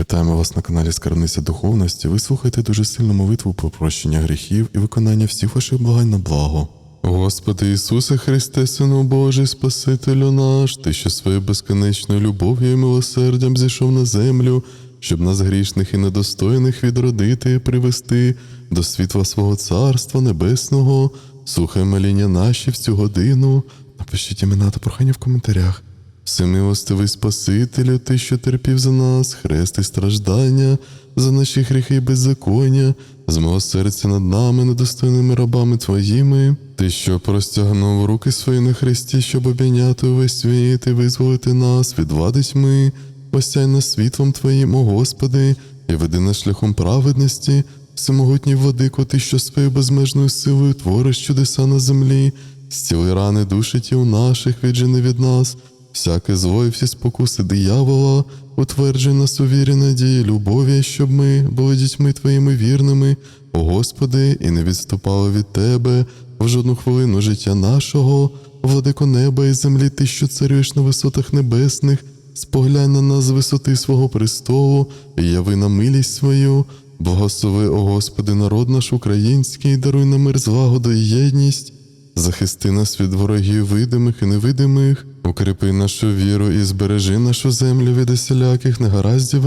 Вітаємо вас на каналі Скарбниця Духовності. Ви слухаєте дуже сильну молитву про прощення гріхів і виконання всіх ваших благань на благо. Господи Ісусе Христе, Сину Божий, Спасителю наш, Ти, що своєю безконечною любов'ю і милосердям зійшов на землю, щоб нас грішних і недостойних відродити і привести до світла свого Царства Небесного. Слухай моління наші в цю годину. Напишіть імена та прохання в коментарях. Всемилостивий Спасителю, Ти, що терпів за нас, хрест і страждання, за наші гріхи і беззаконня, з мого серця над нами, недостойними рабами Твоїми, Ти, що простягнув руки свої на хресті, щоб обійняти увесь світ і визволити нас від влади тьми, осяй нас світлом Твоїм, о Господи, і веди нас шляхом праведності, всемогутній владико, Ти, що своєю безмежною силою твориш чудеса на землі, зціли рани душі тіл наших, віджени від нас. Всяке зло і всі спокуси диявола, утверджуй нас у вірі надії, любові, щоб ми були дітьми твоїми вірними, о Господи, і не відступали від Тебе в жодну хвилину життя нашого, владико неба і землі, Ти, що царюєш на висотах небесних, споглянь на нас з висоти свого престолу, і яви на милість свою. Благослови, о Господи, народ наш український, даруй нам мир злагоду і єдність. Захисти нас від ворогів видимих і невидимих, укріпи нашу віру і збережи нашу землю від усіляких негараздів.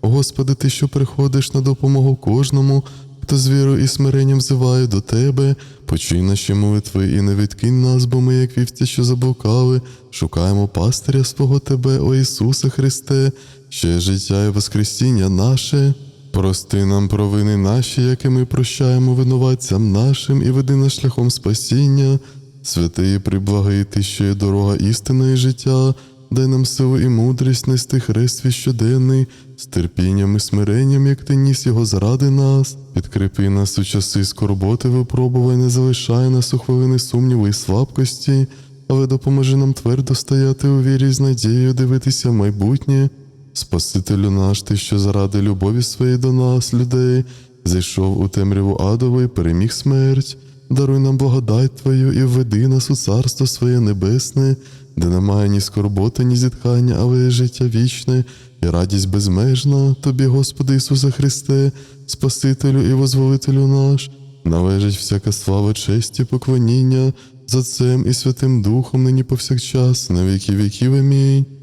Господи, Ти, що приходиш на допомогу кожному, хто з вірою і смиренням взиває до Тебе, почуй наші молитви і не відкинь нас, бо ми, як вівці, що заблукали, шукаємо пастиря свого Тебе, о Ісусе Христе, є життя і воскресіння наше. Прости нам провини наші, які ми прощаємо винуватцям нашим, і веди нас шляхом спасіння. Святий і приблагий ти, що є дорога істини і життя, дай нам силу і мудрість нести хрест свій щоденний, з терпінням і смиренням, як ти ніс його заради нас. Підкріпи нас у часи скорботи, випробувай, не залишай нас у хвилини сумніву і слабкості, але допоможи нам твердо стояти у вірі з надією дивитися в майбутнє. Спасителю наш, ти, що заради любові своєї до нас, людей, зайшов у темряву адову і переміг смерть. Даруй нам благодать Твою і введи нас у царство своє небесне, де немає ні скорботи, ні зітхання, але життя вічне і радість безмежна. Тобі, Господи Ісусе Христе, Спасителю і Возволителю наш, належить всяка слава, честь і поклоніння за Отцем і Святим Духом, нині повсякчас, на віки віків. Амінь.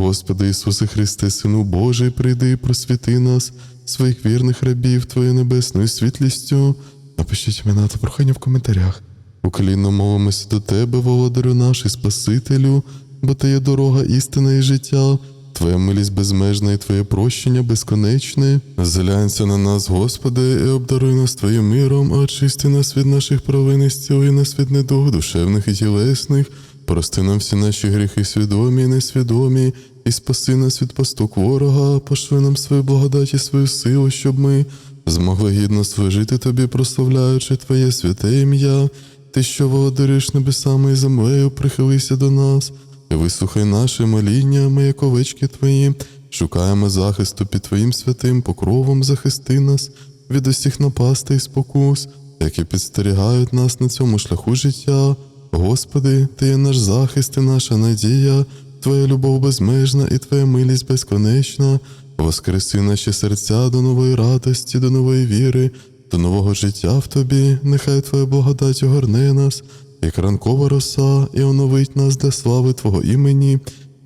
Господи Ісусе Христе, Сину Божий, прийди і просвіти нас, своїх вірних рабів Твоєю небесною світлістю. Напишіть імена та прохання в коментарях. Уклінно молимося до Тебе, володарю наш і Спасителю, бо Ти є дорога, істина і життя. Твоя милість безмежна і Твоє прощення безконечне. Зглянься на нас, Господи, і обдаруй нас Твоїм миром, очисти нас від наших провин і зціли нас від недуг душевних і тілесних. Прости нам всі наші гріхи, свідомі і несвідомі, і спаси нас від пасток ворога, пошли нам свою благодать і свою силу, щоб ми змогли гідно служити Тобі, прославляючи Твоє святе ім'я. Ти, що володариш небесами і землею, прихилися до нас, і вислухай наше моління, як овечки Твої, шукаємо захисту під Твоїм святим покровом, захисти нас від усіх напастей і спокус, які підстерігають нас на цьому шляху життя. Господи, Ти є наш захист і наша надія, Твоя любов безмежна і Твоя милість безконечна. Воскреси наші серця до нової радості, до нової віри, до нового життя в Тобі. Нехай Твоя благодать огорне нас, як ранкова роса, і оновить нас для слави Твого імені.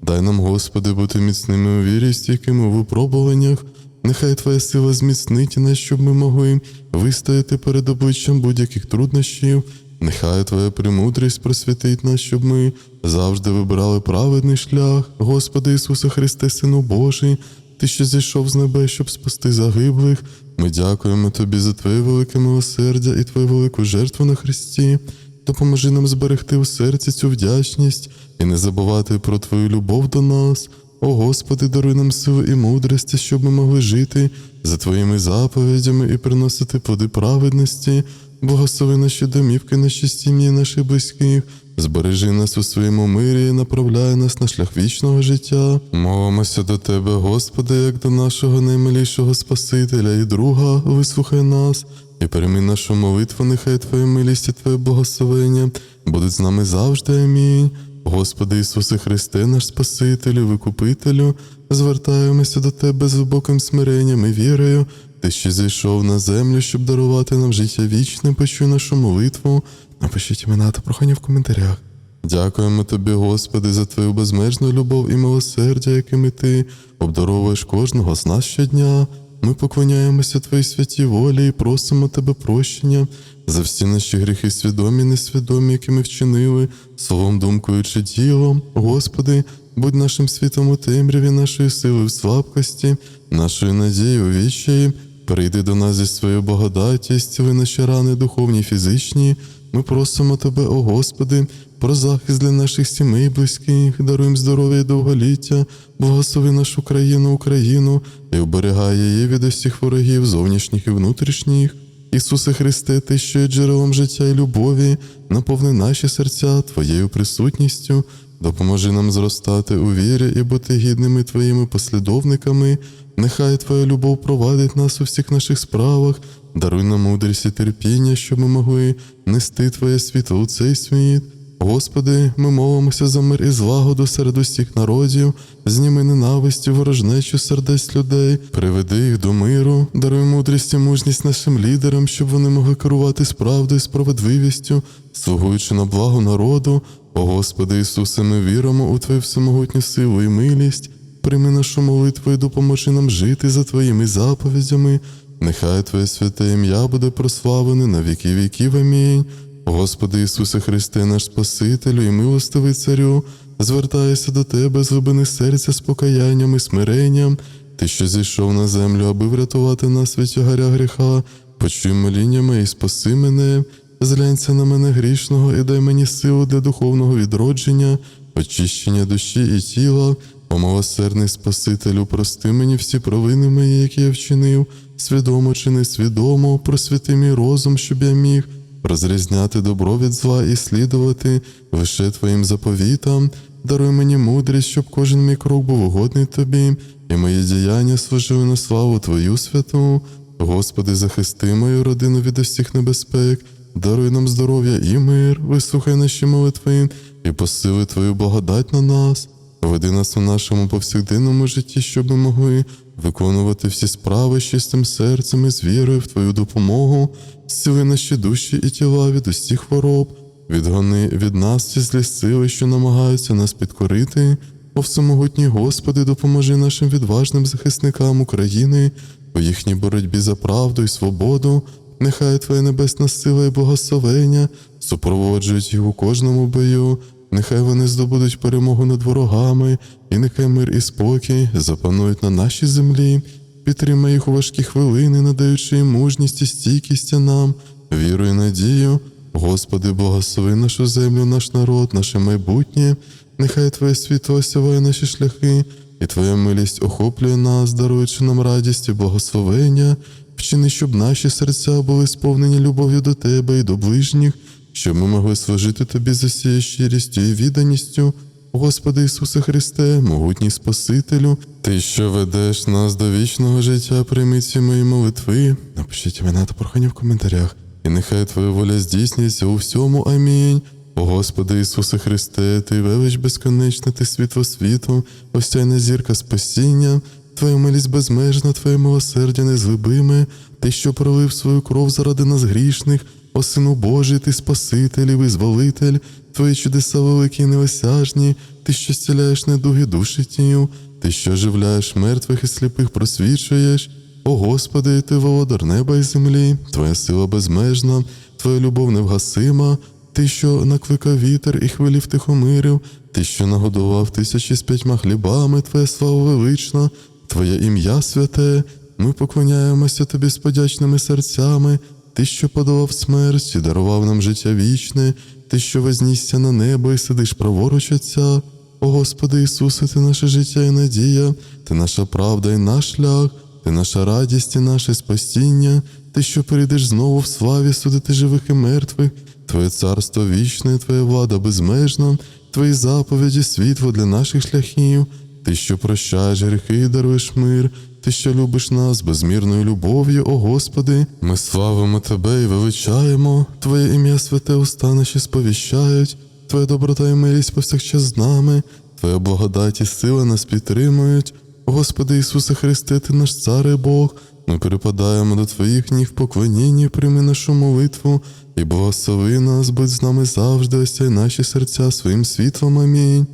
Дай нам, Господи, бути міцними у вірі, стійкими у випробуваннях. Нехай Твоя сила зміцнить нас, щоб ми могли вистояти перед обличчям будь-яких труднощів. Нехай Твоя премудрість просвітить нас, щоб ми завжди вибирали праведний шлях, Господи Ісусе Христе, Сину Божий, Ти, що зійшов з небес, щоб спасти загиблих. Ми дякуємо Тобі за Твоє велике милосердя і Твою велику жертву на Христі. Допоможи нам зберегти у серці цю вдячність і не забувати про Твою любов до нас. О Господи, даруй нам силу і мудрості, щоб ми могли жити за Твоїми заповідями і приносити плоди праведності. Благослови наші домівки, наші сім'ї, наших близьких, збережи нас у своєму мирі і направляй нас на шлях вічного життя. Молимося до Тебе, Господи, як до нашого наймилішого Спасителя і друга, вислухай нас і прийми нашу молитву, нехай Твоя милість і Твоє благословення будуть з нами завжди. Амінь. Господи Ісусе Христе, наш Спасителю, Викупителю, звертаємося до Тебе з глибоким смиренням і вірою. Ти ще зійшов на землю, щоб дарувати нам життя вічне, почуй нашу молитву. Напишіть імена та прохання в коментарях. Дякуємо тобі, Господи, за твою безмежну любов і милосердя, якими ти обдаровуєш кожного з нас щодня. Ми поклоняємося Твоїй святій волі і просимо Тебе прощення за всі наші гріхи, свідомі і несвідомі, які ми вчинили, словом, думкою чи ділом. Господи, будь нашим світом у темряві, нашої сили в слабкості, нашої надії у відчаї. Прийди до нас зі своєю благодаті, зціли наші рани духовні фізичні. Ми просимо Тебе, о Господи, про захист для наших сімей, близьких, даруємо здоров'я і довголіття, благослови нашу країну, Україну і оберігай її від усіх ворогів, зовнішніх і внутрішніх. Ісусе Христе, Ти, що є джерелом життя і любові, наповни наші серця Твоєю присутністю, допоможи нам зростати у вірі і бути гідними Твоїми послідовниками. Нехай Твоя любов провадить нас у всіх наших справах, даруй нам мудрість і терпіння, щоб ми могли нести Твоє світло у цей світ. Господи, ми молимося за мир і злагоду серед усіх народів, зніми ненависті, ворожнечу сердець людей, приведи їх до миру, даруй мудрість і мужність нашим лідерам, щоб вони могли керувати справдою, і справедливістю, слугуючи на благо народу. О Господи Ісусе, ми віримо у Твою всемогутню силу і милість. Прийми нашу молитву і допоможи нам жити за Твоїми заповідями. Нехай Твоє святе ім'я буде прославлене на віки віків. Амінь. Господи Ісусе Христе, наш Спасителю і милостивий Царю, звертаюся до Тебе з глибини серця з покаянням і смиренням. Ти, що зійшов на землю, аби врятувати нас від тягаря гріха, почуй моління моє і спаси мене, зглянься на мене грішного і дай мені силу для духовного відродження, очищення душі і тіла. О милосердний Спасителю, прости мені всі провини мої, які я вчинив, свідомо чи несвідомо, просвіти мій розум, щоб я міг розрізняти добро від зла і слідувати лише Твоїм заповітам. Даруй мені мудрість, щоб кожен мій крок був угодний тобі, і мої діяння служили на славу Твою святу. Господи, захисти мою родину від усіх небезпек, даруй нам здоров'я і мир, вислухай наші молитви і посили Твою благодать на нас. Веди нас у нашому повсякденному житті, щоб ми могли виконувати всі справи з чистим серцем і з вірою в Твою допомогу, зціли наші душі і тіла від усіх хвороб, відгони від нас ці злі сили, що намагаються нас підкорити. О всемогутній Господи, допоможи нашим відважним захисникам України у їхній боротьбі за правду і свободу. Нехай Твоя небесна сила і благословення супроводжують їх у кожному бою. Нехай вони здобудуть перемогу над ворогами, і нехай мир і спокій запанують на нашій землі. Підтримай їх у важкі хвилини, надаючи їм мужність і стійкість нам, віру і надію. Господи, благослови нашу землю, наш народ, наше майбутнє. Нехай Твоє світло осяває наші шляхи, і Твоя милість охоплює нас, даруючи нам радість і благословення. Вчини, щоб наші серця були сповнені любов'ю до Тебе і до ближніх, щоб ми могли служити Тобі з усією щирістю і відданістю. Господи Ісусе Христе, могутній Спасителю, Ти, що ведеш нас до вічного життя, прийми ці мої молитви. Напишіть імена та прохання в коментарях, і нехай Твоя воля здійснюється у всьому. Амінь. О Господи Ісусе Христе, Ти велич безконечна, Ти світло світу, осяйна зірка спасіння, Твоя милість безмежна, Твоє милосердя незлибиме, Ти, що пролив свою кров заради нас грішних, о Сину Божий, Ти Спаситель і визволитель, Твої чудеса великі і неосяжні, Ти, що зціляєш недуги душі тіл, Ти, що оживляєш мертвих і сліпих просвічуєш. О Господи, Ти володар неба і землі, Твоя сила безмежна, Твоя любов невгасима, Ти, що накликав вітер і хвилі втихомирив, Ти, що нагодував тисячі з п'ятьма хлібами, Твоя слава велична, Твоє ім'я святе, ми поклоняємося Тобі з подячними серцями, Ти, що подолав смерть і дарував нам життя вічне, Ти, що вознісся на небо і сидиш праворуч Отця. О Господи Ісусе, Ти наше життя і надія, Ти наша правда і наш шлях, Ти наша радість і наше спасіння, Ти, що прийдеш знову в славі судити живих і мертвих, Твоє царство вічне, Твоя влада безмежна, Твої заповіді світло для наших шляхів, Ти, що прощаєш гріхи даруєш мир, Ти, що любиш нас безмірною любов'ю, о Господи, ми славимо Тебе і величаємо, Твоє ім'я святе уста сповіщають. Твоя доброта і милість повсякчас з нами, Твоя благодать і сила нас підтримують. Господи Ісусе Христе, Ти наш цар і Бог. Ми припадаємо до Твоїх ніг в поклонінні, прийми нашу молитву і благослови нас, будь з нами завжди, осяй наші серця своїм світлом. Амінь.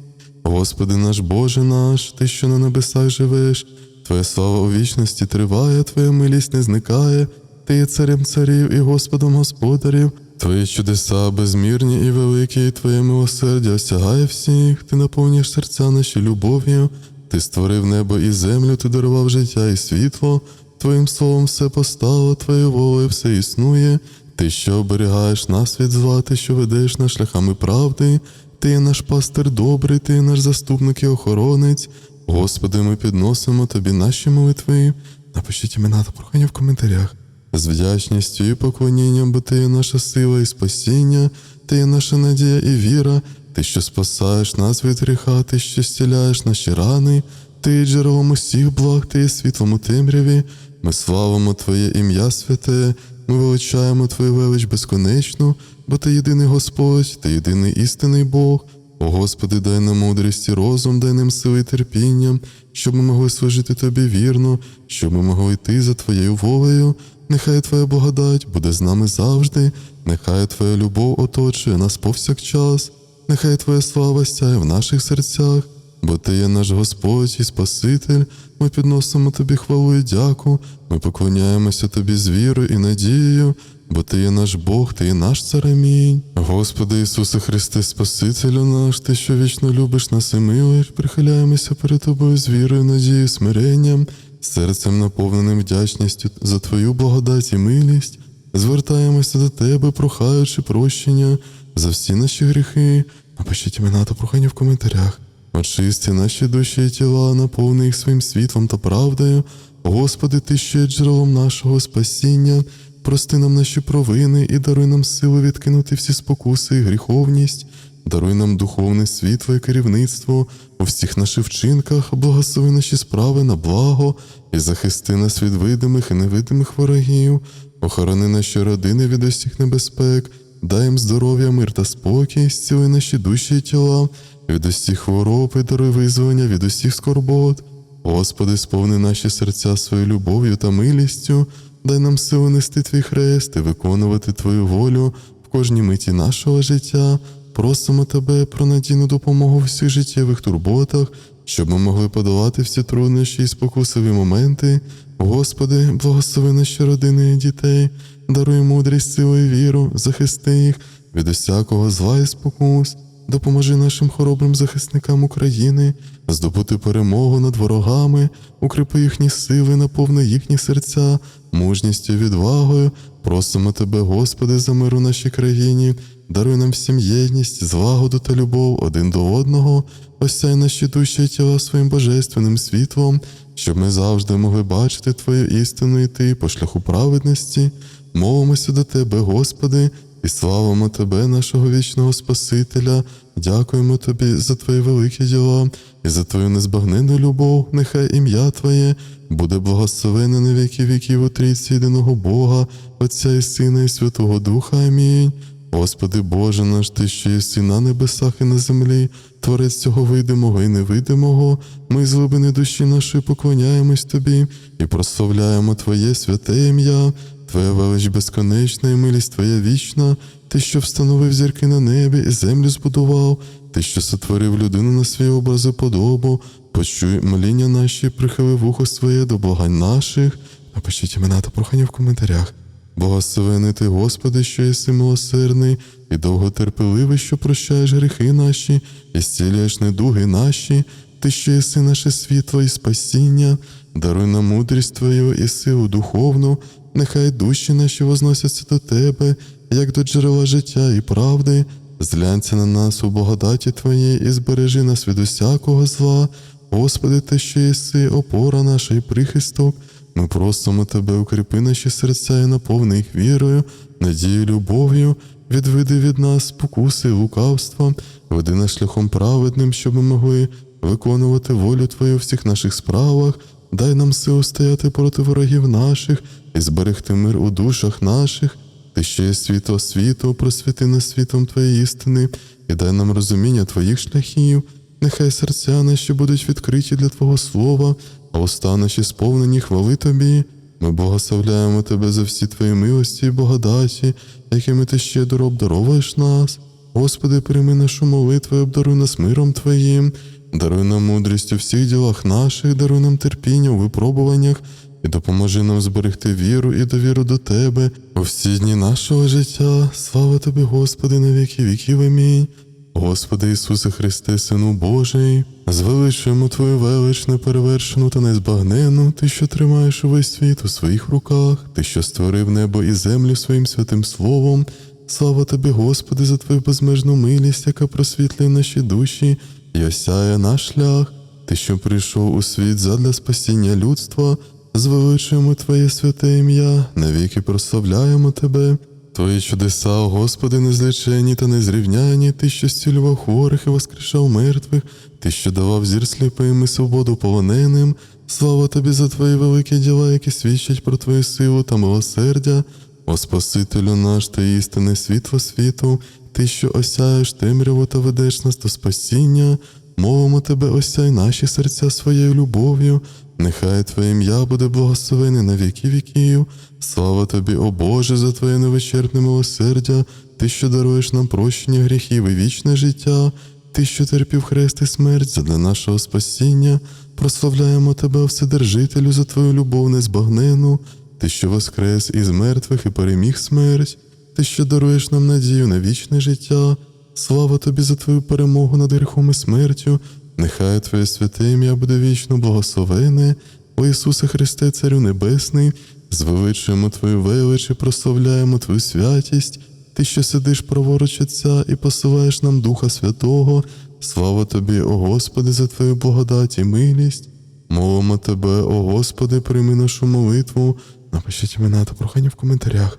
Господи наш Боже наш, Ти, що на небесах живеш, Твоя слава у вічності триває, Твоя милість не зникає, Ти є царем царів і Господом господарів. Твої чудеса безмірні і великі, і Твоє милосердя осягає всіх, Ти наповнюєш серця наші любов'ю, Ти створив небо і землю, Ти дарував життя і світло, Твоїм словом все постало, Твоєю волею все існує. Ти, що оберігаєш нас від зла, ти, що ведеш нас шляхами правди, ти наш пастир добрий, ти наш заступник і охоронець. Господи, ми підносимо тобі наші молитви. Напишіть імена та прохання в коментарях. З вдячністю і поклонінням, бо ти є наша сила і спасіння, ти є наша надія і віра, ти, що спасаєш нас від гріха, ти, що зціляєш наші рани, ти є джерелом усіх благ, ти є світлом у темряві. Ми славимо Твоє ім'я святе, ми величаємо Твою велич безконечну, бо Ти єдиний Господь, Ти єдиний істинний Бог. О Господи, дай нам мудрість і розум, дай нам сили і терпіння, щоб ми могли служити Тобі вірно, щоб ми могли йти за Твоєю волею. Нехай Твоя благодать буде з нами завжди, нехай Твоя любов оточує нас повсякчас, нехай Твоя слава сяє в наших серцях, бо Ти є наш Господь і Спаситель. Ми підносимо Тобі хвалу і дяку, ми поклоняємося Тобі з вірою і надією, бо Ти є наш Бог, Ти є наш цар. Амінь. Господи Ісусе Христе, Спасителю наш, Ти, що вічно любиш нас і милиш, прихиляємося перед Тобою з вірою, надією, смиренням, серцем наповненим вдячністю за Твою благодать і милість. Звертаємося до Тебе, прохаючи прощення за всі наші гріхи. Напишіть імена та прохання в коментарях. Очисти наші душі і тіла, наповни їх своїм світлом та правдою. Господи, Ти ще джерелом нашого спасіння, прости нам наші провини і даруй нам силу відкинути всі спокуси і гріховність, даруй нам духовне світло і керівництво у всіх наших вчинках, благослови наші справи на благо і захисти нас від видимих і невидимих ворогів, охорони наші родини від усіх небезпек, дай їм здоров'я, мир та спокій, зціли наші душі і тіла від усіх хвороб і даруй визволення від усіх скорбот. Господи, сповни наші серця своєю любов'ю та милістю, дай нам силу нести твій хрест і виконувати Твою волю в кожній миті нашого життя. Просимо Тебе про надійну допомогу в всіх життєвих турботах, щоб ми могли подолати всі труднощі і спокусові моменти. Господи, благослови наші родини і дітей, даруй мудрість, силу і віру, захисти їх від усякого зла і спокус. Допоможи нашим хоробрим захисникам України здобути перемогу над ворогами, укріпи їхні сили, наповни їхні серця, мужністю відвагою. Просимо Тебе, Господи, за мир у нашій країні, даруй нам всім єдність, злагоду та любов один до одного, осяй наші душі тіла своїм божественним світлом, щоб ми завжди могли бачити Твою істину і Ти по шляху праведності. Мовимося до Тебе, Господи, і славимо Тебе, нашого вічного Спасителя. Дякуємо Тобі за Твої великі діла і за Твою незбагненну любов. Нехай ім'я Твоє буде благословене на віки віків у трійці єдиного Бога, Отця і Сина, і Святого Духа. Амінь. Господи Боже наш, Ти, що єси на небесах і на землі, Творець цього видимого і невидимого, ми з глибини душі нашої поклоняємось Тобі і прославляємо Твоє святе ім'я. Твоя велич безконечна і милість Твоя вічна, Ти, що встановив зірки на небі і землю збудував, Ти, що сотворив людину на свій образ і подобу, почуй моління наші, прихили вухо своє до благань наших. Напишіть імена та прохання в коментарях. Благословений ти, Господи, що єси милосердний і довготерпеливий, що прощаєш гріхи наші і зцілюєш недуги наші, ти, що єси наше світло і спасіння, даруй нам мудрість Твою і силу духовну, нехай душі наші возносяться до Тебе, як до джерела життя і правди. Зглянься на нас у благодаті Твоєї і збережи нас від усякого зла. Господи, Ти, що єси опора наша і прихисток, ми просимо Тебе, укріпи наші серця і наповни їх вірою, надією, любов'ю, відведи від нас спокуси лукавства, веди нас шляхом праведним, щоб ми могли виконувати волю Твою у всіх наших справах, дай нам силу стояти проти ворогів наших і зберегти мир у душах наших. Ти що є світло світу, просвіти нас світом Твоєї істини і дай нам розуміння Твоїх шляхів. Нехай серця наші будуть відкриті для Твого Слова, а уста наші сповнені хвали Тобі. Ми благословляємо Тебе за всі Твої милості і благодаті, якими Ти щедро обдаровуєш нас. Господи, прийми нашу молитву і обдаруй нас миром Твоїм, даруй нам мудрість у всіх ділах наших, даруй нам терпіння у випробуваннях і допоможи нам зберегти віру і довіру до Тебе у всі дні нашого життя. Слава Тобі, Господи, на віки віків. Амінь. Господи Ісусе Христе, Сину Божий, звеличуємо Твою велич неперевершену та незбагнену, Ти, що тримаєш увесь світ у своїх руках, Ти, що створив небо і землю своїм святим словом. Слава Тобі, Господи, за Твою безмежну милість, яка просвітлює наші душі і осяє наш шлях. Ти, що прийшов у світ задля спасіння людства, звеличуємо Твоє святе ім'я, навіки прославляємо Тебе. Твої чудеса, Господи, незлічені та незрівняні, Ти, що зцілював хворих і воскрешав мертвих, Ти, що давав зір сліпим і свободу полоненим. Слава Тобі за Твої великі діла, які свідчать про Твою силу та милосердя. О Спасителю наш та істинне світло світу, Ти, що осяєш темряву та ведеш нас до спасіння, мовимо Тебе, осяй наші серця своєю любов'ю, нехай Твоє ім'я буде благословене на віки віків. Слава Тобі, о Боже, за Твоє невичерпне милосердя, Ти, що даруєш нам прощення гріхів і вічне життя, Ти, що терпів хрест і смерть задля нашого спасіння, прославляємо Тебе, Вседержителю, за Твою любов незбагнену, Ти, що воскрес із мертвих і переміг смерть, Ти, що даруєш нам надію на вічне життя. Слава Тобі за Твою перемогу над гріхом і смертю, нехай Твоє святе ім'я буде вічно благословене, о Ісусе Христе, Царю Небесний, звеличуємо Твою велич і прославляємо Твою святість, Ти, що сидиш праворуч Отця і посилаєш нам Духа Святого, слава Тобі, о Господи, за Твою благодать і милість. Молимо Тебе, о Господи, прийми нашу молитву. Напишіть імена та прохання в коментарях.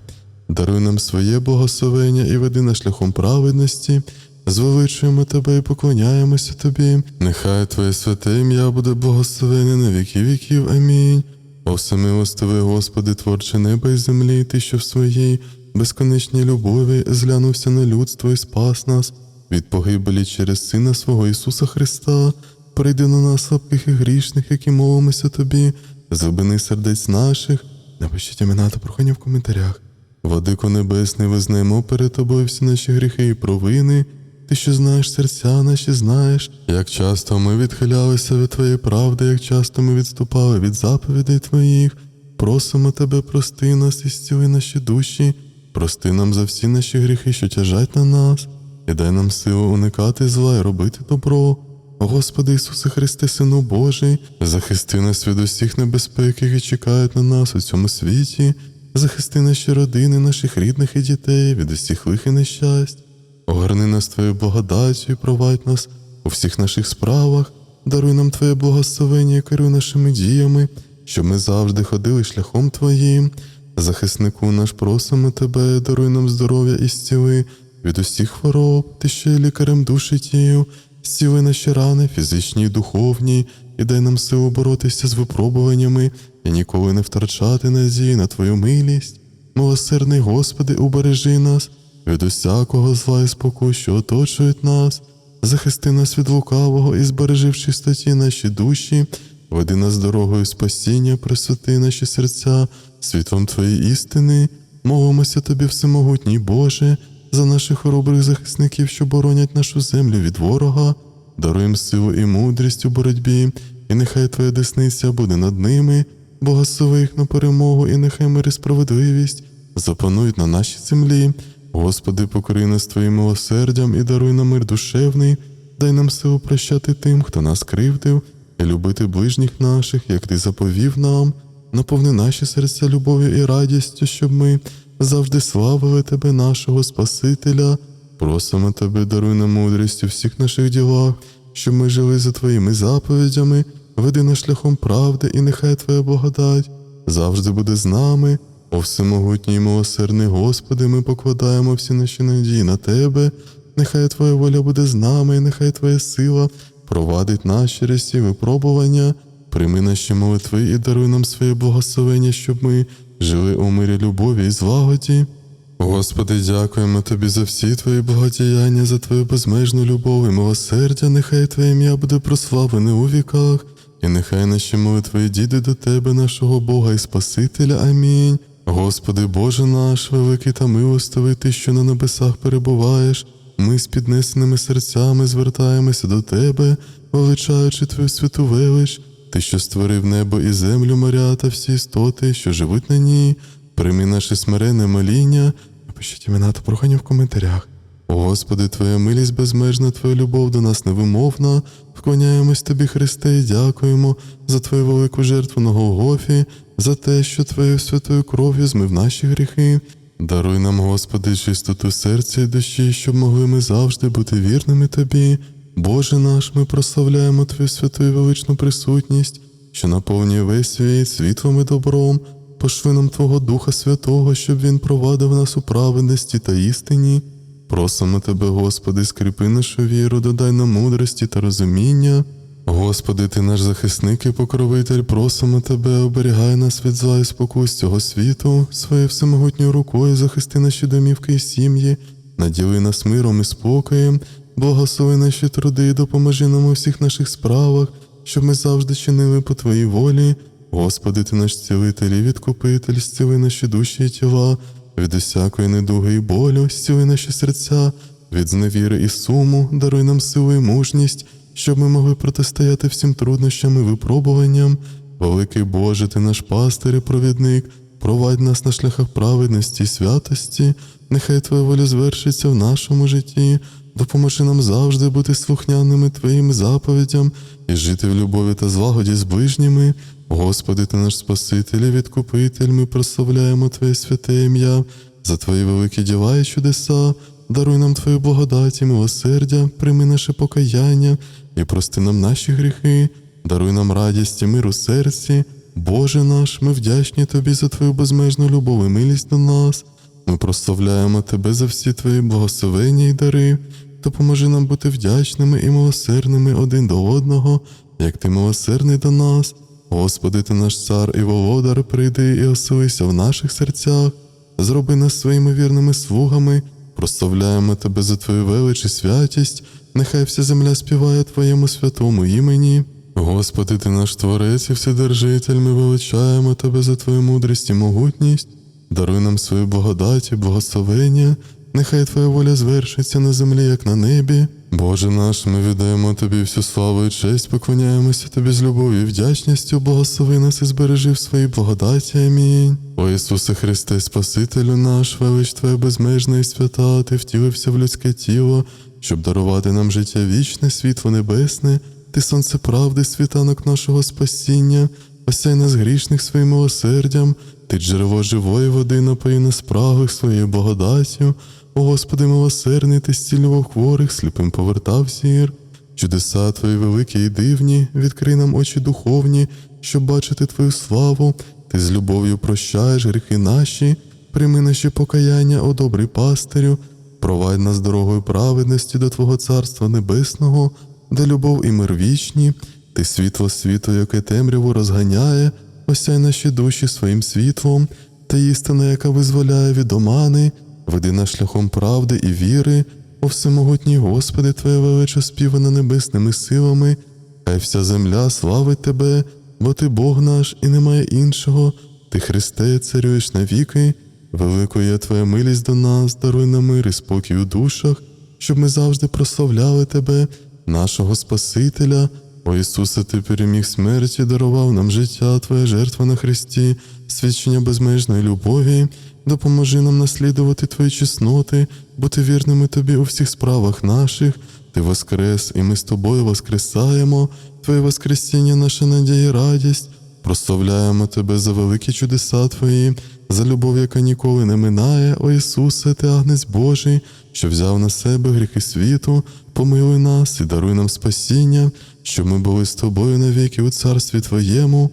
Даруй нам своє благословення і веди нас шляхом праведності. Звеличуємо Тебе і поклоняємося Тобі. Нехай Твоє святе ім'я буде благословене на віки віків. Амінь. О всемилостивий Господи, творче неба і землі, Ти, що в своїй безконечній любові зглянувся на людство і спас нас від погибелі через Сина свого Ісуса Христа. Прийди на нас, слабких і грішних, які молимося Тобі, зубини сердець наших. Напишіть імена та прохання в коментарях. Владико Небесний, визнаємо перед тобою всі наші гріхи і провини. Ти, що знаєш серця наші, знаєш, як часто ми відхилялися від Твоєї правди, як часто ми відступали від заповідей Твоїх. Просимо Тебе, прости нас і зціли наші душі, прости нам за всі наші гріхи, що тяжать на нас, і дай нам силу уникати зла і робити добро. Господи Ісусе Христе, Сину Божий, захисти нас від усіх небезпек, які чекають на нас у цьому світі, захисти наші родини, наших рідних і дітей від усіх лих і нещасть. Огорни нас Твоєю благодаттю і провадь нас у всіх наших справах, даруй нам Твоє благословення і керуй нашими діями, щоб ми завжди ходили шляхом Твоїм. Захиснику наш просимо Тебе, даруй нам здоров'я і зціли від усіх хвороб, Ти ще й лікарем душі тіл, зціли наші рани, фізичні і духовні, і дай нам силу боротися з випробуваннями і ніколи не втрачати надії на Твою милість. Милосердний Господи, убережи нас від усякого зла і споку, що оточують нас, захисти нас від лукавого і збережи в чистоті наші душі, веди нас дорогою спасіння, присвяти наші серця, світлом Твоєї істини, молимося Тобі, всемогутній Боже, за наших хоробрих захисників, що боронять нашу землю від ворога, даруй їм силу і мудрість у боротьбі, і нехай Твоя десниця буде над ними, благослови їх на перемогу, і нехай мир і справедливість запанують на нашій землі. Господи, покори нас Твоїм милосердям і даруй нам мир душевний, дай нам силу прощати тим, хто нас кривдив, і любити ближніх наших, як Ти заповів нам, наповни наші серця любов'ю і радістю, щоб ми завжди славили Тебе, нашого Спасителя. Просимо Тебе, даруй нам мудрість у всіх наших ділах, щоб ми жили за Твоїми заповідями, веди нас шляхом правди, і нехай Твоя благодать завжди буде з нами. О всемогутній милосердний Господи, ми покладаємо всі наші надії на Тебе. Нехай Твоя воля буде з нами, і нехай Твоя сила провадить нас через випробування. Прийми наші молитви і даруй нам своє благословення, щоб ми жили у мирі любові і злагоді. Господи, дякуємо Тобі за всі Твої благодіяння, за Твою безмежну любов і милосердя. Нехай Твоє ім'я буде прославлене у віках, і нехай наші молитви діди до Тебе, нашого Бога і Спасителя. Амінь. Господи Боже наш, великий та милостивий, Ти, що на небесах перебуваєш. Ми з піднесеними серцями звертаємося до Тебе, величаючи Твою святу велич, Ти, що створив небо і землю, моря та всі істоти, що живуть на ній. Прийми наше смирене моління. Напишіть імена та прохання в коментарях. О Господи, Твоя милість безмежна, Твоя любов до нас невимовна. Вклоняємось Тобі, Христе, і дякуємо за Твою велику жертву на Голгофі, за те, що Твоєю святою кров'ю змив наші гріхи. Даруй нам, Господи, чистоту серця і душі, щоб могли ми завжди бути вірними Тобі. Боже наш, ми прославляємо Твою святу і величну присутність, що наповнює весь світ світлом і добром. Пошли нам Твого Духа Святого, щоб Він провадив нас у праведності та істині. Просимо Тебе, Господи, скріпи нашу віру, додай нам мудрості та розуміння. Господи, Ти наш захисник і покровитель, просимо Тебе, оберігай нас від зла і спокус цього світу, своєю всемогутньою рукою захисти наші домівки і сім'ї, наділи нас миром і спокоєм, благослови наші труди і допоможи нам у всіх наших справах, щоб ми завжди чинили по Твоїй волі. Господи, Ти наш цілитель і відкупитель, зціли наші душі і тіла, від усякої недуги і болю, зціли наші серця, від зневіри і суму, даруй нам силу і мужність, щоб ми могли протистояти всім труднощам і випробуванням. Великий Боже, Ти наш пастир і провідник, провадь нас на шляхах праведності і святості, нехай Твоя воля звершиться в нашому житті. Допоможи нам завжди бути слухняними Твоїм заповідям і жити в любові та злагоді з ближніми. Господи, Ти наш Спаситель і відкупитель, ми прославляємо Твоє святе ім'я за Твої великі діла і чудеса. Даруй нам Твою благодать і милосердя, прийми наше покаяння і прости нам наші гріхи, даруй нам радість і мир у серці. Боже наш, ми вдячні Тобі за Твою безмежну любов і милість до нас. Ми прославляємо Тебе за всі Твої благословення і дари. Допоможи нам бути вдячними і милосердними один до одного, як Ти милосердний до нас. Господи, Ти наш цар і володар, прийди і оселися в наших серцях, зроби нас своїми вірними слугами, прославляємо Тебе за Твою велич і святість, нехай вся земля співає Твоєму святому імені. Господи, Ти наш Творець і Вседержитель, ми величаємо Тебе за Твою мудрість і могутність, даруй нам свою благодать і благословення, нехай Твоя воля звершиться на землі, як на небі. Боже наш, ми віддаємо Тобі всю славу і честь, поклоняємося Тобі з любов'ю і вдячністю, благослови нас і збережи в своїй благодаті. Амінь. О Ісусе Христе, Спасителю наш, велич Твоя безмежна і свята, Ти втілився в людське тіло, щоб дарувати нам життя вічне, світло небесне, Ти сонце правди, світанок нашого спасіння, осяй нас грішних своїм милосердям, Ти джерело живої води, напої нас прагах своєю благодаттю. О Господи, милосердний, ти зцілював хворих, сліпим повертав зір. Чудеса Твої великі і дивні, відкрий нам очі духовні, щоб бачити Твою славу. Ти з любов'ю прощаєш гріхи наші, прийми наші покаяння, о добрий пастирю, провадь нас дорогою праведності до Твого Царства Небесного, де любов і мир вічні, ти світло світу, яке темряву розганяє, осяй наші душі своїм світлом, та істина, яка визволяє від омани, веди нас шляхом правди і віри, о всемогутній Господи, Твоя велича співана небесними силами, хай вся земля славить Тебе, бо Ти Бог наш і немає іншого, Ти Христе, царюєш навіки, великою є Твоя милість до нас, даруй нам мир і спокій у душах, щоб ми завжди прославляли Тебе, нашого Спасителя. О Ісусе, Ти переміг смерті, дарував нам життя, Твоя жертва на Христі, свідчення безмежної любові. Допоможи нам наслідувати Твої чесноти, бути вірними Тобі у всіх справах наших. Ти воскрес, і ми з тобою воскресаємо, Твоє Воскресіння, наша надія і радість. Прославляємо Тебе за великі чудеса Твої, за любов, яка ніколи не минає, о Ісусе, Ти Агнець Божий, що взяв на себе гріхи світу, помилуй нас і даруй нам спасіння, щоб ми були з тобою навіки у царстві Твоєму.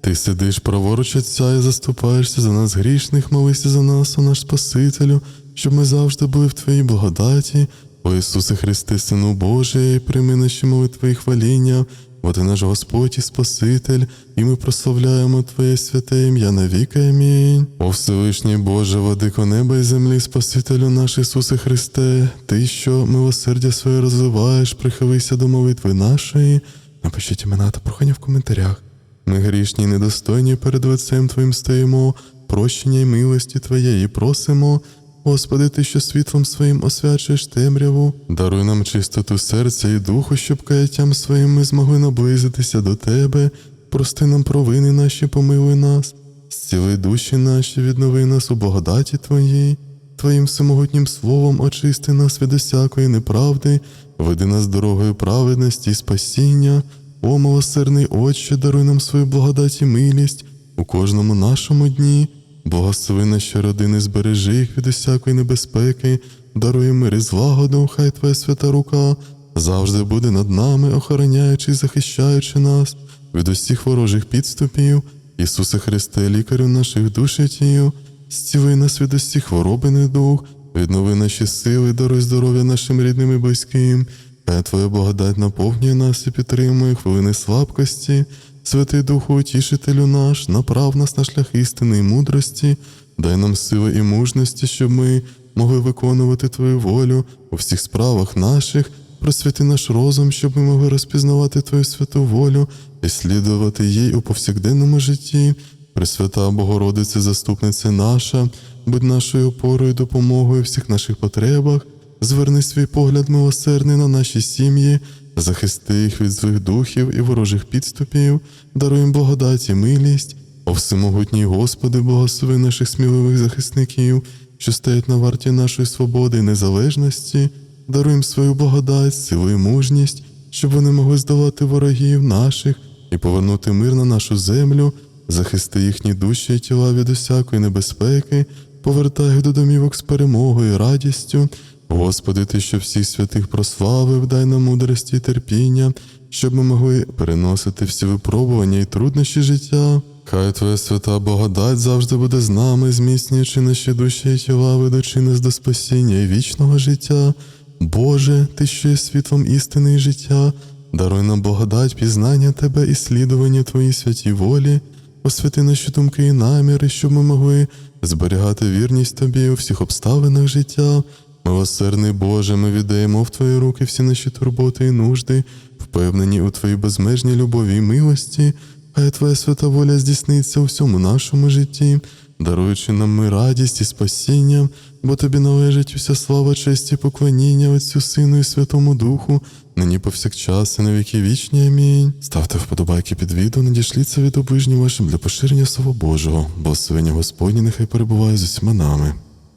Ти сидиш праворуч Отця і заступаєшся за нас грішних, молися за нас, о наш Спасителю, щоб ми завжди були в Твоїй благодаті. О Ісусе Христе, Сину Божий, прийми наші молитви і хваління, бо ти наш Господь і Спаситель, і ми прославляємо Твоє святе ім'я навіки. Амінь. О Всевишній Боже, владико неба і землі, Спасителю наш Ісусе Христе, Ти, що милосердя своє розвиваєш, прихилися до молитви нашої. Напишіть імена та прохання в коментарях. Ми грішні, недостойні перед лицем Твоїм стоїмо, прощення й милості Твоєї просимо. Господи, Ти, що світлом своїм освячуєш темряву, даруй нам чистоту серця і духу, щоб каяттям своїм ми змогли наблизитися до Тебе. Прости нам провини наші, помилуй нас, зціли душі наші, віднови нас у благодаті Твоїй. Твоїм всемогутнім словом очисти нас від усякої неправди, веди нас дорогою праведності і спасіння. О, милосердний Отче, даруй нам свою благодать і милість у кожному нашому дні. Благослови наші родини, збережи їх від усякої небезпеки, даруй мир і злагоду, хай Твоя свята рука завжди буде над нами, охороняючи і захищаючи нас від усіх ворожих підступів. Ісусе Христе, лікарю наших душ і тіл, зціли нас від усіх хвороб і недуг, віднови наші сили, даруй здоров'я нашим рідним і близьким. Хай Твоя благодать наповнює нас і підтримує хвилини слабкості. Святий Духу, утішителю наш, направ нас на шлях істини і мудрості, дай нам сили і мужності, щоб ми могли виконувати Твою волю у всіх справах наших, просвіти наш розум, щоб ми могли розпізнавати Твою святу волю і слідувати їй у повсякденному житті. Пресвята Богородице, заступниця наша, будь нашою опорою допомогою у всіх наших потребах. Зверни свій погляд милосердний на наші сім'ї, захисти їх від злих духів і ворожих підступів, даруй їм благодать і милість. О всемогутній Господи, благослови наших сміливих захисників, що стоять на варті нашої свободи і незалежності, даруй їм свою благодать, силу і мужність, щоб вони могли здолати ворогів наших і повернути мир на нашу землю, захисти їхні душі і тіла від усякої небезпеки, повертай їх до домівок з перемогою і радістю. Господи, Ти, що всіх святих прославив, дай нам мудрості і терпіння, щоб ми могли переносити всі випробування і труднощі життя. Хай Твоя свята благодать завжди буде з нами, зміцнюючи наші душі і тіла, ведучи нас до спасіння і вічного життя. Боже, Ти, що є світлом істини і життя, даруй нам благодать, пізнання Тебе і слідування Твоїй святій волі, освяти наші думки і наміри, щоб ми могли зберігати вірність Тобі у всіх обставинах життя. Милосердний Боже, ми віддаємо в Твої руки всі наші турботи і нужди, впевнені у Твоїй безмежній любові і милості, хай Твоя свята воля здійсниться у всьому нашому житті, даруючи нам ми радість і спасіння, бо Тобі належить уся слава, честь і поклоніння Отцю Сину і Святому Духу, нині повсякчас і на віки вічні. Амінь. Ставте вподобайки під відео, надішліться від обижні вашим для поширення Слова Божого, благословення Господні нехай перебуває з усіма нами.